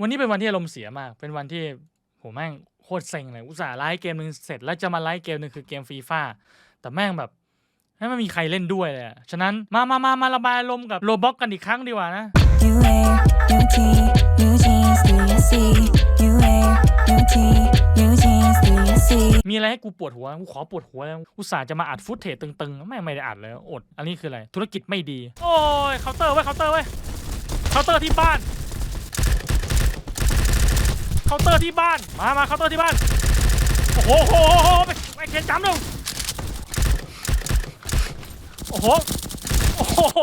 วันนี้เป็นวันที่อารมณ์เสียมาก เป็นวันที่ผมแม่งโคตรเซ็งเลย อุตส่าห์ไลฟ์เกมหนึ่งเสร็จแล้วจะมาไลฟ์เกมหนึ่งคือเกมฟีฟ่าแต่แม่งแบบไม่มีใครเล่นด้วยเลยอะฉะนั้นมามามามาระบายอารมณ์กับโรบ็อกกันอีกครั้งดีกว่านะ New hair, new tee, new jeans, do you see? New hair, new tee, new jeans, do you see? มีอะไรให้กูปวดหัว กูขอปวดหัวแล้วอุตส่าห์จะมาอัดฟุตเทจตึงๆ ไม่งไม่ได้อัดเลย อด อันนี้คืออะไร ธุรกิจไม่ดี โอ้ยเคาน์เตอร์ไว้ยเคาน์เตอร์ไว้ยเคาน์เตอร์ที่บ้าน เคาน์เตอร์ที่บ้าน มามาเคาน์เตอร์ที่บ้าน โอ้โหโอ้โหโอ้โหไปไปเขียนจำหนึ่งโอ้โห โอ้โห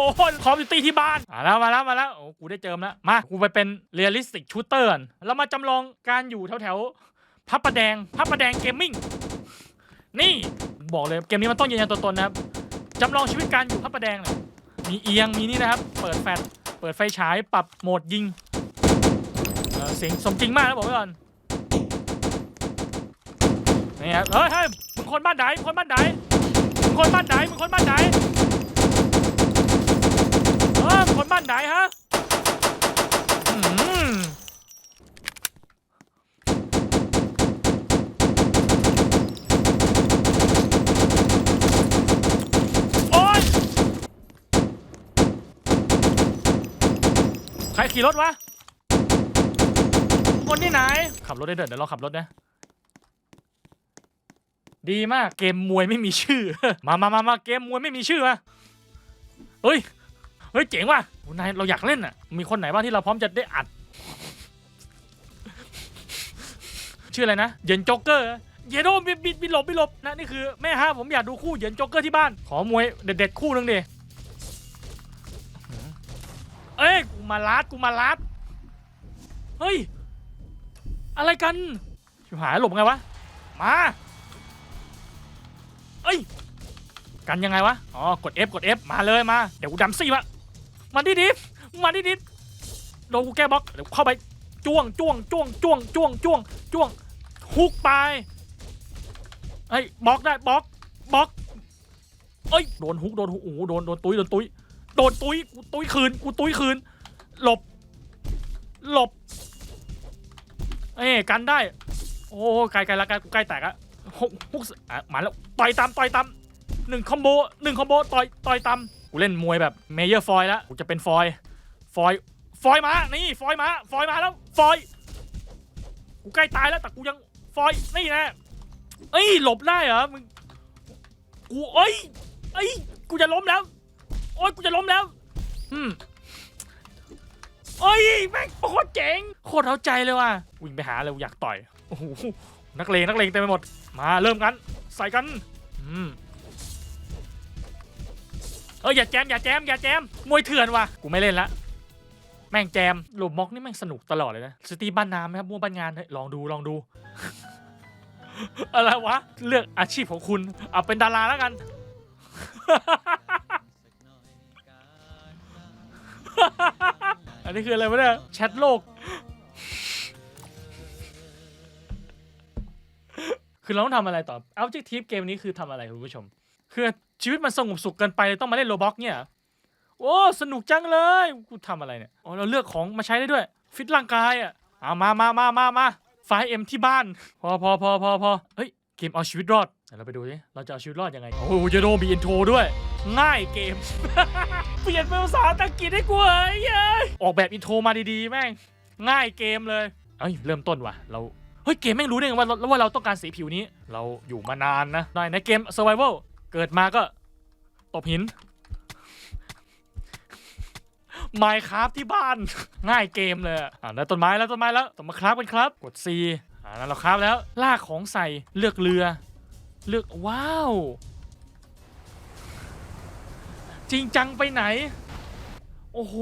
คอมพิวตี้ที่บ้านมาแล้วมาแล้วมาแล้ว โอ้ กูได้เจิมแล้ว มา กูไปเป็นเรียลลิสติกชูเตอร์แล้วมาจำลองการอยู่แถวแถวๆพระประแดงพระประแดงเกมมิ่ง นี่บอกเลยเกมนี้มันต้องยืนยันตัวตนนะครับจำลองชีวิตการอยู่พระประแดงเลยมีเอียงมีนี่นะครับ เปิดแฟลชเปิดไฟฉายปรับโหมดยิง สียงสมจริงมากนะบอกไว้ก่อนนี่ครับเฮ้ยเฮ้ยมึงคนบ้านไหนคนบ้านไหนมึงคนบ้านไหนมึงคนบ้านไหนเออคนบ้านไหนฮะอืมโอ๊ยใครขี่รถวะ คนที่ไหน ขับรถได้เดินเดี๋ยวเราขับรถนะดีมากเกมมวยไม่มีชื่อ มามามามาเกมมวยไม่มีชื่อวะเฮ้ย เฮ้ยเจ๋งว่ะนายเราอยากเล่นอะ มีคนไหนบ้างที่เราพร้อมจะได้อัด ชื่ออะไรนะเหยินโจ๊กเกอร์เยโดบิดบิดบิหลบบิดหลบนะนี่คือแม่ฮะผมอยากดูคู่เหยินโจ๊กเกอร์ที่บ้าน ขอมวยเด็ดๆคู่หนึงดิ เอ้ยกูมาลัดกูมาลัด เฮ้ย อะไรกันชิบหายหลบไงวะ มา เอ้ย กันยังไงวะ อ๋อ กด F กด F มาเลยมา เดี๋ยวกูดำซี่วะมาดิดิมาดิดิโดนกูแก้บล็อก เดี๋ยวเข้าไป จ้วงจ้วงจ้วงจ้วงจ้วงจ้วงจ้วงฮุกไปเฮ้ยบล็อกได้บล็อกบล็อกเอ้ย โดนฮุกโดนฮุกโอ้โหโดนโดนตุ้ยโดนตุ้ยโดนตุ้ยกูตุ้ยคืนกูตุ้ยคืน หลบ หลบ เอ้กันได้ โอ้ไกลไกลละไกลกูใกล้แตกอะฮุกฮุกอะมาแล้วต่อยตามต่อยตามหนึ่งคอมโบหนึ่งคอมโบต่อยต่อยตามกูเล่นมวยแบบเมเยอร์ฟอยแล้วกูจะเป็นฟอยฟอยฟอยมานี่ฟอยมาฟอยมาแล้วฟอยกูใกล้ตายแล้วแต่กูยังฟอยนี่นะเอ้ยหลบได้เหรอมึงกูเอ้ยเอ้ยกูจะล้มแล้วโอ้ยกูจะล้มแล้วอืม เอ้ยแม่งโคตรเจ๋งโคตรเอาใจเลยว่ะวิ่งไปหาเลยอยากต่อยโอ้โหนักเลงนักเลงเต็มไปหมดมาเริ่มกันใส่กันอืมเอออย่าแจมอย่าแจมอย่าแจมมวยเถื่อนว่ะกูไม่เล่นละแม่งแจมโลบม็อกนี่แม่งสนุกตลอดเลยนะสตีบ้านน้ำไหมครับมั่วบ้านงานลองดูลองดู อะไรวะเลือกอาชีพของคุณเอาเป็นดาราแล้วกัน อันนี้คืออะไรวะเนี่ยแชทโลก คือเราต้องทำอะไรต่อ Objective เกมนี้คือทำอะไรคุณผู้ชม คือชีวิตมันสงบสุขเกินไปเลยต้องมาเล่นโรบ็อกเนี่ยโอ้สนุกจังเลยกูทำอะไรเนี่ยอ๋อเราเลือกของมาใช้ได้ด้วย ฟิตร่างกายอะเอามามามามามาไฟเอ็มที่บ้าน พอพอพอพอพอเฮ้ยเกมเอาชีวิตรอดเดี๋ยวเราไปดูดิเราจะเอาชีวิตรอดยังไง โอ้โหจะโดนมีอินโทรด้วย ง่ายเกม เปลี่ยนเป็นภาษาอังกฤษให้กูเฮ้ยเย้ยออกแบบอินโทรมาดีๆแม่ง ง่ายเกมเลยเอ้ยเริ่มต้นว่ะเราเฮ้ยเกมแม่งรู้ได้ไงว่าเราว่าเราต้องการสีผิวนี้ เราอยู่มานานนะได้ในเกม Survival เกิดมาก็ตบหินไมค์ครับที่บ้าน ง่ายเกมเลยอะอ่าแล้วต้นไม้แล้วต้นไม้แล้วต้องมาคราฟกันครับ กด C อ่าแล้วเราคราฟแล้วลากของใส่เลือกเรือ เลือกว้าว จริงจังไปไหน โอ้โห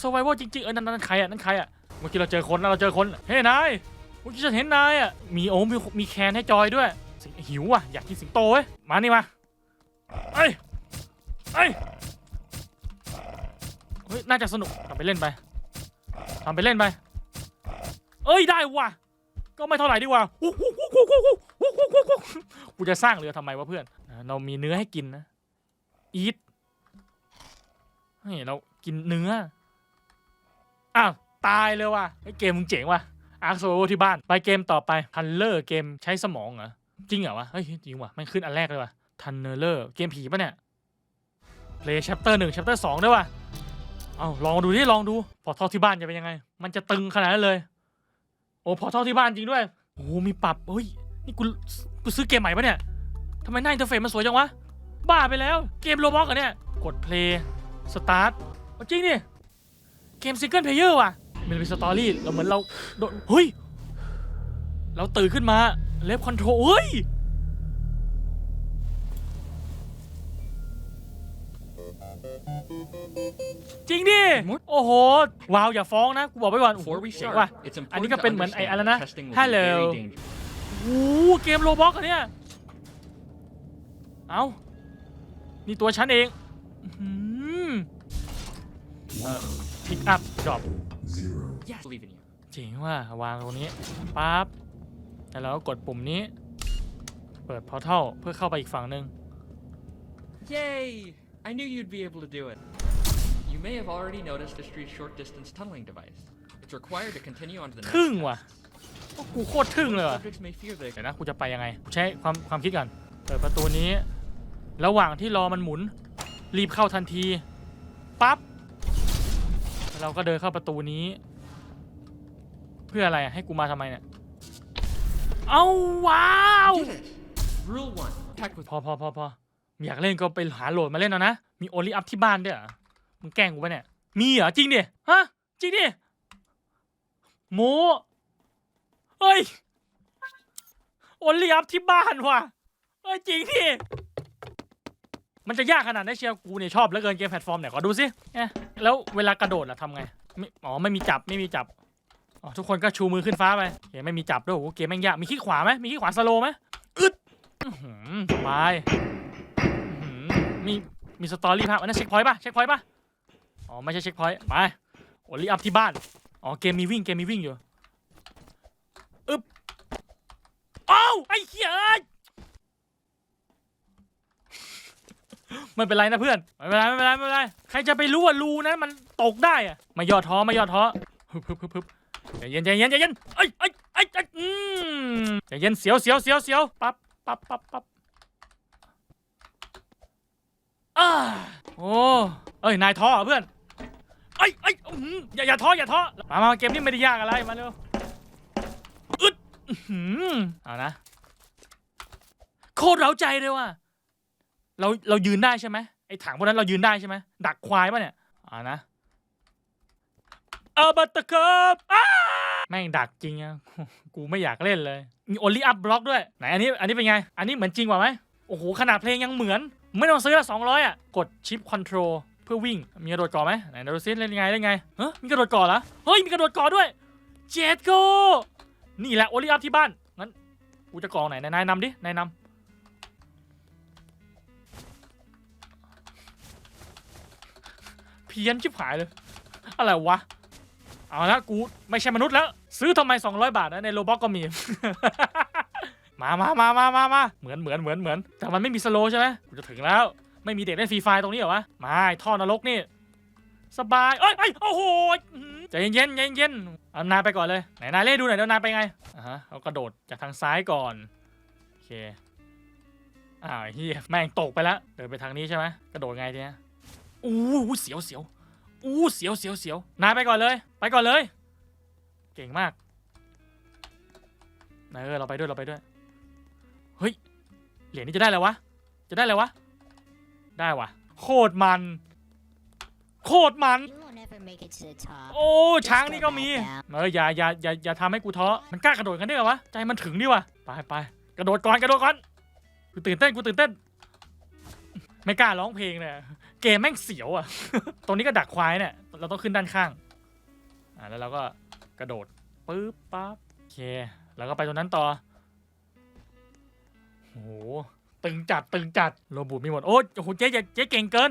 สไบโวอจริงๆ เออนั่นนั่นใครอะนั่นใครอะ เมื่อกี้เราเจอคนนะเราเจอคน เฮ้ยนาย เมื่อกี้ฉันเห็นนายอะ มีโอ้มีมีแคนให้จอยด้วยสิหิวอะอยากกินสิงโตเว้ย มานี่มาเอ้ยเอ้ยเฮ้ยน่าจะสนุกทำไปเล่นไปทำไปเล่นไป เอ้ยได้ว่ะ ก็ไม่เท่าไหร่ดีกว่ากูจะสร้างเรือทำไมวะเพื่อน เรามีเนื้อให้กินนะ eat ฮ้ยเรากินเนื้อ อ้าวตายเลยว่ะไอ้เกมมึงเจ๋งว่ะอาร์คโซที่บ้าน ไปเกมต่อไปทันเลอร์เกมใช้สมองเหรอ จริงเหรอวะ เฮ้ยจริงว่ะ มันขึ้นอันแรกเลยว่ะทันเลอร์เกมผีปะเนี่ย Play Chapter 1 Chapter 2ด้วยว่ะ เอาลองดูที่ลองดู พอเท่าที่บ้านจะเป็นยังไง มันจะตึงขนาดนั้นเลย โอ้พอเท่าที่บ้านจริงด้วย โอ้มีปรับเฮ้ย นี่กู กูซื้อเกมใหม่ปะเนี่ยทำไมหน้าอินเทอร์เฟซมันสวยจังวะ บ้าไปแล้ว เกมโรบอกอเนี่ย กด play start เอาจริงดิเกมซิงเกิลเพลเยอร์ว่ะ มันเป็นสตอรี่เราเหมือนเราโดนเฮ้ย เราตื่นขึ้นมาเลฟคอนโทรเฮ้ยจริงดิ โอ้โห ว้าว อย่าฟ้องนะ กูบอกไว้ก่อนโอ้โห Before we เจ๋ง start, ว่ะ it's อันนี้ important ก็ to เป็นเหมือนไอ้ understand อะไร that นะ testing will be Hello very dangerous. โอ้โหเกมโรบอกอะเนี่ย เอานี่ตัวฉันเอง พิกอัพดรอป Yes, believe in you. เจ๋งว่าวางตรงนี้ปั๊บแล้วเราก็กดปุ่มนี้ เปิดพอร์ทัลเพื่อเข้าไปอีกฝั่งหนึ่ง Yay! I knew you'd be able to do it. You may have already noticed Astree's short distance tunneling device. It's required to continue on to the next ทึ่งว่ะ tests. โอ้กูโคตรทึ่งเลยว่ะ Subjects may fear they เดี๋ยวนะกูจะไปยังไงกูใช้ความความคิดก่อน เปิดประตูนี้ ระหว่างที่รอมันหมุน รีบเข้าทันทีปั๊บแล้วเราก็เดินเข้าประตูนี้ เพื่ออะไรอะให้กูมาทำไมเนี่ยเอาว้าว did it. Rule one: attack with พอพอพอพออยากเล่นก็ไปหาโหลดมาเล่นเอานะ มีโอลิอัพที่บ้านด้วยเหรอมึงแกล้งกูปะเนี่ย มีเหรอ จริงดิฮะ จริงดิโมเฮ้ยโอลิอัพที่บ้านว่ะเฮ้ย จริงดิ มันจะยากขนาดนั้นเชียวกูเนี่ยชอบเหลือเกินเกมแพลตฟอร์มเนี่ยขอดูสิเอ๊ะแล้วเวลากระโดดล่ะทำไงไม่อ๋อไม่มีจับไม่มีจับอ๋อทุกคนก็ชูมือขึ้นฟ้าไปเกมไม่มีจับด้วยโอ้โหเกมแม่งยากมีขี้ขวาไหมมีขี้ขวาสโลว์ไหมอึดอื้อหือสบายอื้อหือมีมีสตอรี่ภาพอันนั้นเช็คพอยต์ป่ะเช็คพอยต์ป่ะอ๋อไม่ใช่เช็คพอยต์ไปโอลิอัพที่บ้านอ๋อเกมมีวิ่งเกมมีวิ่งอยู่อึ๊บอ้าวไอ้เหี้ยเอ้ย ไม่เป็นไรนะเพื่อนไม่เป็นไรไม่เป็นไรไม่เป็นไรใครจะไปรู้ว่ารูนั้นมันตกได้อะไม่ย่อท้อไม่ย่อท้อฮึบฮึบฮึบฮึบใจเย็นใจเย็นใจเย็นเอ้ยเอ้ยเอ้ยเอ้ยอืมใจเย็นเสียวเสียวเสียวเสียวปั๊บปั๊บปั๊บปั๊บอ่าโอ้เอ้ยนายท้อเหรอเพื่อนเอ้ยเอ้ยอื้อหืออย่าอย่าท้ออย่าท้อมามาเกมนี้ไม่ได้ยากอะไรมาเร็วอึดอื้อหือเอานะโคตรเร้าใจเลยว่ะ เราเรายืนได้ใช่ไหมไอ้ถังพวกนั้นเรายืนได้ใช่ไหมดักควายป่ะเนี่ยเอานะเอาบัตเตอร์คัพอ้าแม่งดักจริงอะกูไม่อยากเล่นเลย มี only up block ด้วย ไหนอันนี้ อันนี้เป็นไง อันนี้เหมือนจริงกว่าไหมโอ้โห ขนาดเพลงยังเหมือน ไม่ต้องซื้อละสองร้อยอะ กดชิปคอนโทรลเพื่อวิ่ง มีกระโดดก่อไหมไหนดูซิเล่นยังไงเล่นไงเฮ้ยมีกระโดดก่อเหรอ เฮ้ย มีกระโดดก่อด้วย เจ็ดโก นี่แหละ only up ที่บ้าน งั้น กูจะก่อไหน นายนำดิ นายนำ พี้ยนชิบหายเลย อะไรวะ เอาละกูไม่ใช่มนุษย์แล้ว ซื้อทำไม 200 บาทนะในโลบอกก็มี มามามามามามาเหมือนเหมือนเหมือนเหมือน แต่มันไม่มีสโลใช่ไหมกูจะถึงแล้ว ไม่มีเด็กเล่นฟรีไฟตรงนี้เหรอวะ มาท่อนรกนี่ สบาย เอ้ยเอ้ยโอ้โหอื้อหือใจเย็นใจเย็นเอานายไปก่อนเลย ไหนนายเล่นดูหน่อยเดี๋ยวนายไปไง อ่าฮะเอากระโดดจากทางซ้ายก่อน โอเคอ้าวเฮียแม่งตกไปแล้ว เดินไปทางนี้ใช่ไหมกระโดดไงทีเนี้ย อู้หูเสียวเสียวอู้เสียวเสียวเสียวนายไปก่อนเลย ไปก่อนเลย เก่งมากนายเออเราไปด้วยเราไปด้วย เฮ้ย เหรียญนี้จะได้แล้ววะ จะได้แล้ววะ ได้วะโคตรมัน โคตรมัน You won't never make it to the top. โอ้ ช้างนี่ก็มี เอออย่าอย่าอย่าอย่าทำให้กูท้อ มันกล้ากระโดดกันได้เหรอวะ ใจมันถึงดิวะ ไปไปกระโดดก่อนกระโดดก่อน กูตื่นเต้นกูตื่นเต้น ไม่กล้าร้องเพลงเนี่ย เกมแม่งเสียวอะ ตรงนี้ก็ดักควายเนี่ย เราต้องขึ้นด้านข้าง อ่าแล้วเราก็กระโดดปึ๊บปั๊บโอเค แล้วก็ไปตรงนั้นต่อโอ้โหตึงจัดตึงจัดโลบูดมีหมดโอ้โหเจ๊อย่าเจ๊เก่งเกิน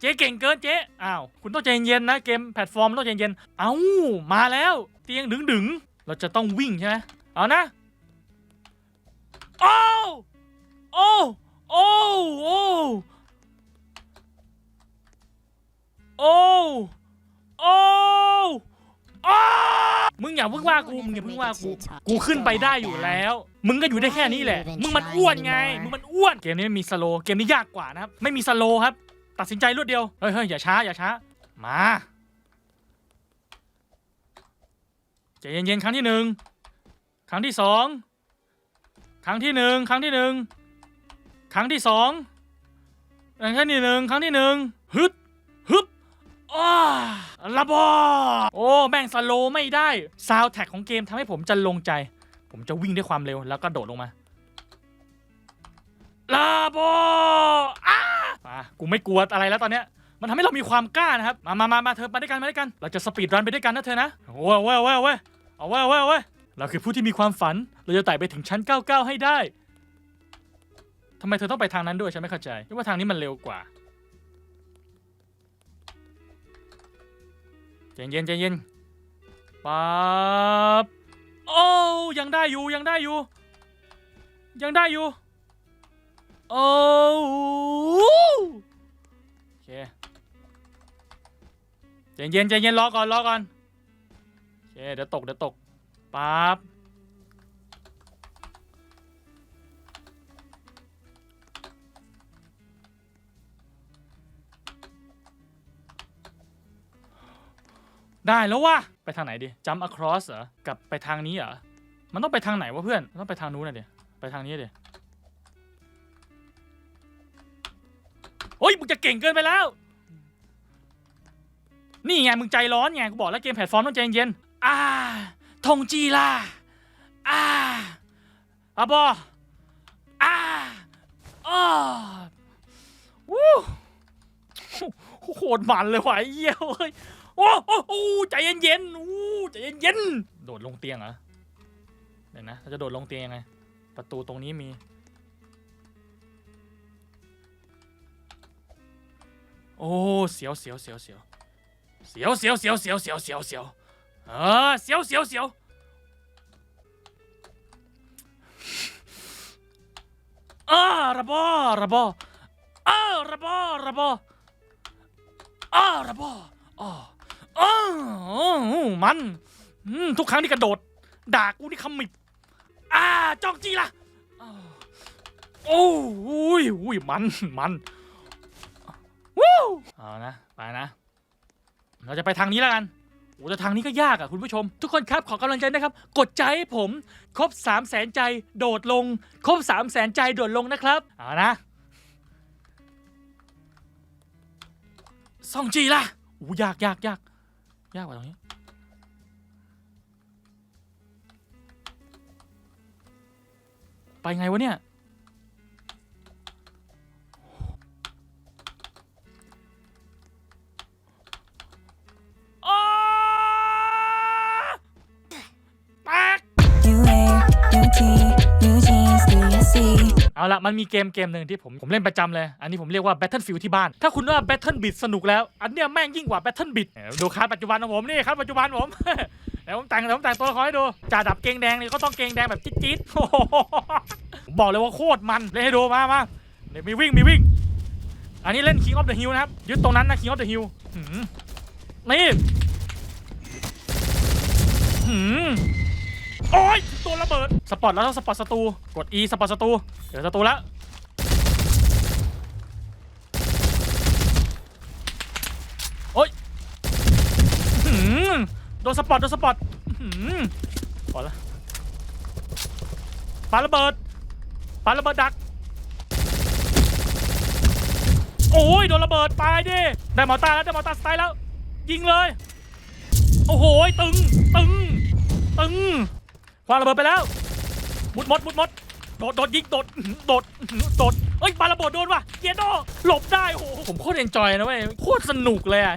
เจ๊เก่งเกินเจ๊อ้าวคุณต้องใจเย็นๆนะเกมแพลตฟอร์มต้องใจเย็นเอ้ามาแล้วเตียงดึงดึงๆเราจะต้องวิ่งใช่ไหมเอานะโอ้วโอ้วโอ้วโอ้ โอ้ โอ้วอ้ มึงอย่าเพิ่งว่ากูมึงอย่าเพิ่งว่ากู กูขึ้นไปได้อยู่แล้ว มึงก็อยู่ได้แค่นี้แหละ มึงมันอ้วนไง มึงมันอ้วน เกมนี้ไม่มีสโล เกมนี้ยากกว่านะครับ ไม่มีสโลครับ ตัดสินใจรวดเดียว เฮ้ยเฮ้ยอย่าช้าอย่าช้า มาใจเย็นๆครั้งที่หนึ่ง ครั้งที่สอง ครั้งที่หนึ่ง ครั้งที่หนึ่ง ครั้งที่สองครั้งที่หนึ่ง ครั้งที่หนึ่งฮึด อ้าระบอโอ้แม่งสโลไม่ได้ซาวแท็กของเกมทำให้ผมจะลงใจ ผมจะวิ่งด้วยความเร็วแล้วก็โดดลงมาลาโบอ้ามากูไม่กลัวอะไรแล้วตอนเนี้ย มันทำให้เรามีความกล้านะครับ มามามามาเธอมาด้วยกัน มาด้วยกัน เราจะสปีดรันไปด้วยกันนะเธอนะโอ้ยเว้ยเว้ยเว้ยเอาเว้ยเว้ยเว้ยเราคือผู้ที่มีความฝัน เราจะไต่ไปถึงชั้น 99 ให้ได้ทำไมเธอต้องไปทางนั้นด้วยฉันไม่เข้าใจคิดว่าทางนี้มันเร็วกว่า ใจเย็นใจเย็นปั๊บโอ้ยังได้อยู่ยังได้อยู่ ยังได้อยู่โอ้โอเคใจเย็นใจเย็นรอก่อนรอก่อนโอเคเดี๋ยวตกเดี๋ยวตกปั๊บ ได้แล้ววะไปทางไหนดี jump across เหรอกับไปทางนี้เหรอมันต้องไปทางไหนวะเพื่อนต้องไปทางนู้นน่ะเดี๋ยวไปทางนี้เดี๋ยวโอ้ยมึงจะเก่งเกินไปแล้ว นี่ไงมึงใจร้อนไงกูบอกแล้วเกมแพลตฟอร์มต้องใจเย็นๆอ่าทงจีล่าอ่าอะบออ่าอ้อวู้โคตรมันเลยว่ะไอ้เหี้ยเฮ้ย โอ้โอ้โอ้ใจเย็นเย็นๆอู้ใจเย็นเย็นๆโดดลงเตียงเหรอเดี๋ยวนะเราจะโดดลงเตียงยังไง ประตูตรงนี้มี โอ้เสียวเสียวเสียวเสียวเสียวเสียวเสียวเสียวเสียวเสียวเสียวเออเสียวเสียวเสียวอาระบอระบออาระบอระบออาระบออ่า อ้าวมันอืมทุกครั้งที่กระโดด ด่ากูนี่ขมิบอ่าจองจีละอ้าวโอ้ยอุ้ยมันมันวู้เอานะไปนะ เราจะไปทางนี้แล้วกันโอ้แต่ทางนี้ก็ยากอะคุณผู้ชม ทุกคนครับขอกำลังใจนะครับ กดใจให้ผม ครบ3 0 0แสนใจโดดลง ครบ3 0 0แสนใจโดดลงนะครับเอานะซองจีล่ะอู้ยากยากยาก ยากกว่าตรงนี้ ไปไงวะเนี่ย เอาละมันมีเกมเกมหนึ่งที่ผมผมเล่นประจำเลย อันนี้ผมเรียกว่า Battlefield ที่บ้าน ถ้าคุณว่า Battle Beat สนุกแล้ว อันเนี้ยแม่งยิ่งกว่า Battle Beat ดูคาร์ดปัจจุบันของผมนี่คาร์ดปัจจุบันผมเดี๋ยวผมแต่งเดี๋ยวผมแต่งตัวละครให้ดูจ่าดับเกงแดงนี่ก็ต้องเกงแดงแบบจี๊ดๆบอกเลยว่าโคตรมันเล่นให้ดูมามาเดี๋ยวมีวิ่งมีวิ่ง อันนี้เล่น King of the Hill นะครับยึดตรงนั้นนะ King of the Hill นี่หืม โอ้ยตัวระเบิด สปอตแล้วต้องสปอตศัตรู กด E สปอตศัตรู เดี๋ยวศัตรูแล้ว โอ้ยหืมโดนสปอตโดนสปอตหืมพอละปาระเบิดปาระเบิดดัก โอ้ยโดนระเบิดตายดิ ได้มอต้าแล้วได้มอต้าสไตล์แล้ว ยิงเลย โอ้โห ตึง ตึง ตึง ควาระเบิดไปแล้วมุดมดมุดมดโดดโดดยิงโดดโดดโดดเอ้ยปาระเบิดโดนว่ะเกียร์โดหลบได้โอ้โหผมโคตรเอนจอยนะเว้ยโคตรสนุกเลยอะ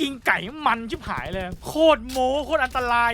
ยิงไก่มันชิบหายเลย โคตรโม้โคตรอันตราย